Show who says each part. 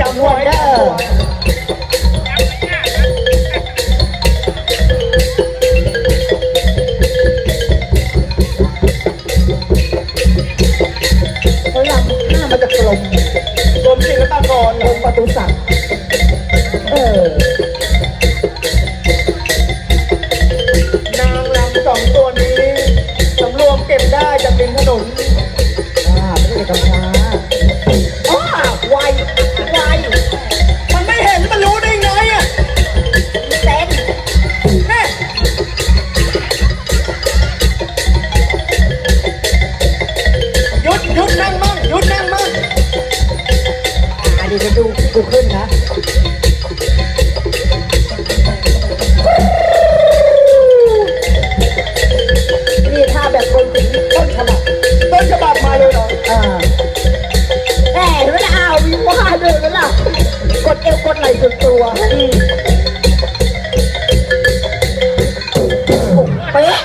Speaker 1: จำไว้เด้อเขาลำหน้ามันจะกลม
Speaker 2: กรมศิลปากร
Speaker 1: กลมประตูสักดิ์
Speaker 2: หยุดนั่งมั่งหยุดนั่งมั่ง
Speaker 1: อ่าเดี๋ยวจะดูดูขึ้นนะนี่ถ้าแบบคนถึงต้นฉบับ
Speaker 2: ต้นฉบับมาเลยเหรอ
Speaker 1: อ่าแหมเห็นไหมล่ะอ้าวมีว่าด้วยไหมล่ะกดเอวกดไหล่สุดตัวอืมโอ้เป๊ะ